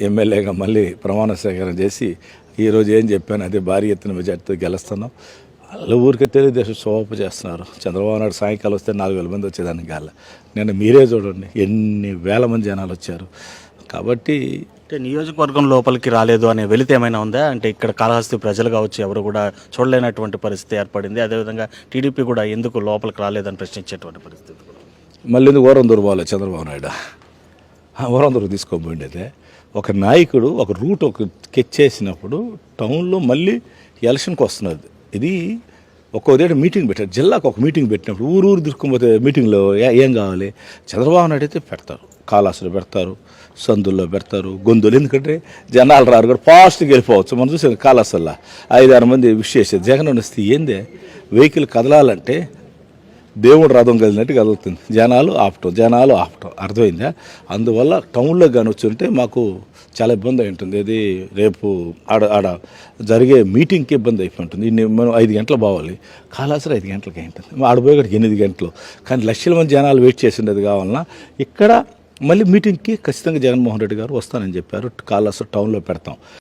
ఎమ్మెల్యేగా మళ్ళీ ప్రమాణ స్వీకారం చేసి ఈరోజు ఏం చెప్పాను అదే భారీ ఎత్తున మెజార్టీతో గెలుస్తున్నాం. వాళ్ళ ఊరికి తెలుగుదేశం శోభ చేస్తున్నారు. చంద్రబాబు నాయుడు సాయంకాలం వస్తే నాలుగు వేల మంది వచ్చేదానికి గాల నేను మీరే చూడండి ఎన్ని వేల మంది జనాలు వచ్చారు. కాబట్టి అంటే నియోజకవర్గం లోపలికి రాలేదు అనే వెలితి ఏమైనా ఉందా? అంటే ఇక్కడ కాళహస్తి ప్రజలు కావచ్చు ఎవరు కూడా చూడలేనటువంటి పరిస్థితి ఏర్పడింది. అదేవిధంగా టీడీపీ కూడా ఎందుకు లోపలికి రాలేదని ప్రశ్నించేటువంటి పరిస్థితి మళ్ళీ ఎందుకు ఓరందూరు పోవాలి చంద్రబాబు నాయుడు? ఆ తీసుకోబోయిండేదే ఒక నాయకుడు ఒక రూట్ ఒక కెచ్చేసినప్పుడు టౌన్లో మళ్ళీ ఎలక్షన్కి వస్తున్నది. ఇది ఒక్కో దగ్గర మీటింగ్ పెట్టారు. జిల్లాకు ఒక మీటింగ్ పెట్టినప్పుడు ఊరు ఊరు తిరుక్కుపోతే మీటింగ్లో ఏ- ఏం కావాలి? చంద్రబాబు నాయుడు అయితే పెడతారు. కాలాసులు పెడతారు సందుల్లో పెడతారు గొంతులు. ఎందుకంటే జనాలు రారు కూడా ఫాస్ట్గా వెళ్ళిపోవచ్చు. మనం చూసాం కాలాసల్లా ఐదు ఆరు మంది విష్ చేసేది. జగన్ వస్తే ఏందే? వెహికల్ కదలాలంటే దేవుడు రథం కదిలినట్టు కదులుతుంది. జనాలు ఆపటం జనాలు ఆపటం. అర్థమైందా? అందువల్ల టౌన్లో కానీ వచ్చుంటే మాకు చాలా ఇబ్బంది అయి ఉంటుంది ఇది రేపు ఆడ ఆడ జరిగే మీటింగ్కి ఇబ్బంది అయిపోయి ఉంటుంది ఇన్ని మనం ఐదు గంటలు పోవాలి కాలాసరి ఐదు గంటలకి అయి ఉంటుంది ఆడపోయేటికి ఎనిమిది గంటలు. కానీ లక్షల మంది జనాలు వెయిట్ చేసిండేది కావాలన్నా ఇక్కడ మళ్ళీ మీటింగ్కి ఖచ్చితంగా జగన్మోహన్ రెడ్డి గారు వస్తానని చెప్పారు. కాలాసరి టౌన్లో పెడతాం.